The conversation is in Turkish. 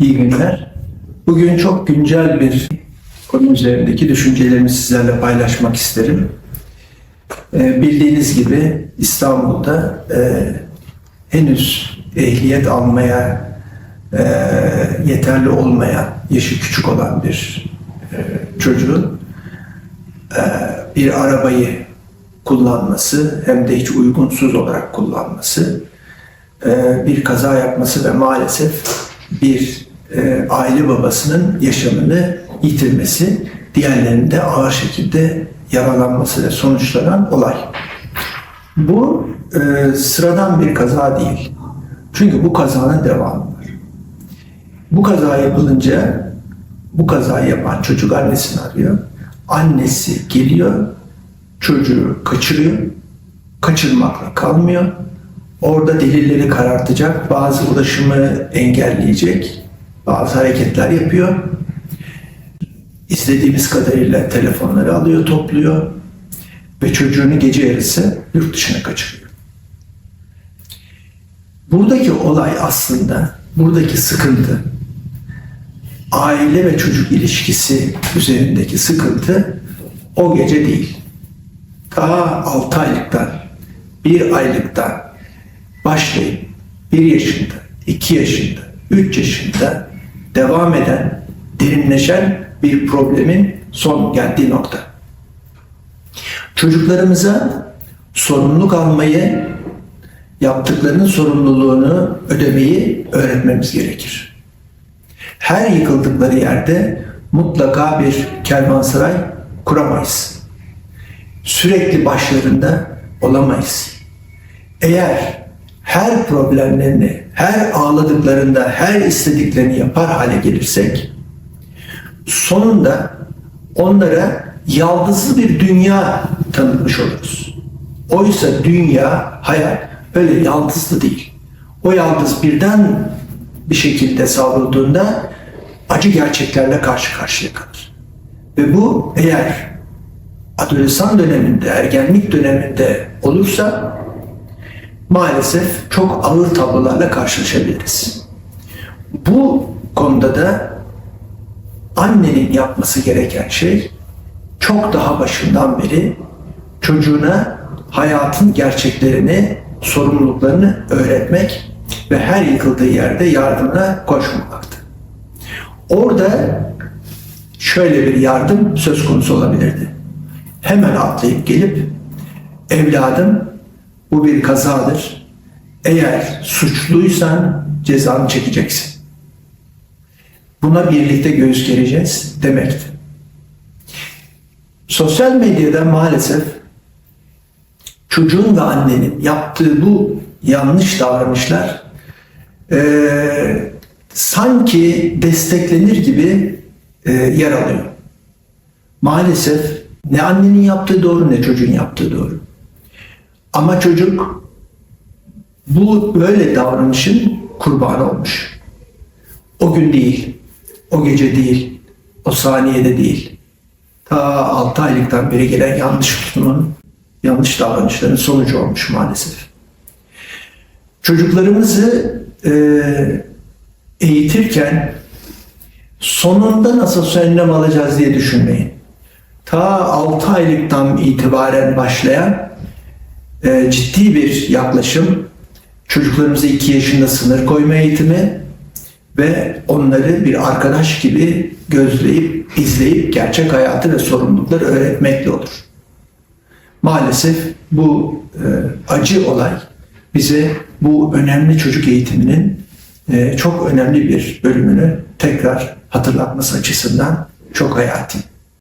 İyi günler. Bugün çok güncel bir konu üzerindeki düşüncelerimi sizlerle paylaşmak isterim. Ee, bildiğiniz gibi İstanbul'da e, henüz ehliyet almaya e, yeterli olmayan, yaşı küçük olan bir e, çocuğun e, bir arabayı kullanması hem de hiç uygunsuz olarak kullanması bir kaza yapması ve maalesef bir e, aile babasının yaşamını yitirmesi, diğerlerinin de ağır şekilde yaralanması ve sonuçlanan olay. Bu e, sıradan bir kaza değil. Çünkü bu kazanın devamı var. Bu kaza yapılınca bu kazayı yapan çocuk annesini arıyor. Annesi geliyor, çocuğu kaçırıyor. Kaçırmakla kalmıyor. Orada delilleri karartacak, bazı ulaşımı engelleyecek bazı hareketler yapıyor. İstediğimiz kadarıyla telefonları alıyor, topluyor ve çocuğunu gece yarısı yurt dışına kaçırıyor. Buradaki olay aslında, buradaki sıkıntı, aile ve çocuk ilişkisi üzerindeki sıkıntı o gece değil. Daha 6 aylıktan, 1 aylıktan başlayıp 1 yaşında, 2 yaşında, 3 yaşında devam eden, derinleşen bir problemin son geldiği nokta. Çocuklarımıza sorumluluk almayı, yaptıklarının sorumluluğunu ödemeyi öğretmemiz gerekir. Her yıkıldıkları yerde mutlaka bir kervansaray kuramayız. Sürekli başlarında olamayız. Eğer her problemlerini, her ağladıklarında, her istediklerini yapar hale gelirsek, sonunda onlara yaldızlı bir dünya tanıtmış oluruz. Oysa dünya, hayat öyle yaldızlı değil. O yaldız birden bir şekilde savrulduğunda acı gerçeklerle karşı karşıya kalır. Ve bu eğer adolesan döneminde, ergenlik döneminde olursa maalesef çok ağır tablolarla karşılaşabiliriz. Bu konuda da annenin yapması gereken şey çok daha başından beri çocuğuna hayatın gerçeklerini, sorumluluklarını öğretmek ve her yıkıldığı yerde yardımına koşmamaktı. Orada şöyle bir yardım söz konusu olabilirdi. Hemen atlayıp gelip evladım bu bir kazadır. Eğer suçluysan cezanı çekeceksin. Buna birlikte göğüs gereceğiz demekti. Sosyal medyada maalesef çocuğun ve annenin yaptığı bu yanlış davranışlar e, sanki desteklenir gibi e, yer alıyor. Maalesef ne annenin yaptığı doğru ne çocuğun yaptığı doğru. Ama çocuk bu böyle davranışın kurbanı olmuş. O gün değil, o gece değil, o saniyede değil. Ta 6 aylıktan beri gelen yanlış tutumun, yanlış davranışların sonucu olmuş maalesef. Çocuklarımızı e, eğitirken sonunda nasıl önlem alacağız diye düşünmeyin. Ta 6 aylıktan itibaren başlayan e, ciddi bir yaklaşım. Çocuklarımıza 2 yaşında sınır koyma eğitimi ve onları bir arkadaş gibi gözleyip, izleyip gerçek hayatı ve sorumlulukları öğretmekle olur. Maalesef bu e, acı olay bize bu önemli çocuk eğitiminin e, çok önemli bir bölümünü tekrar hatırlatması açısından çok hayati.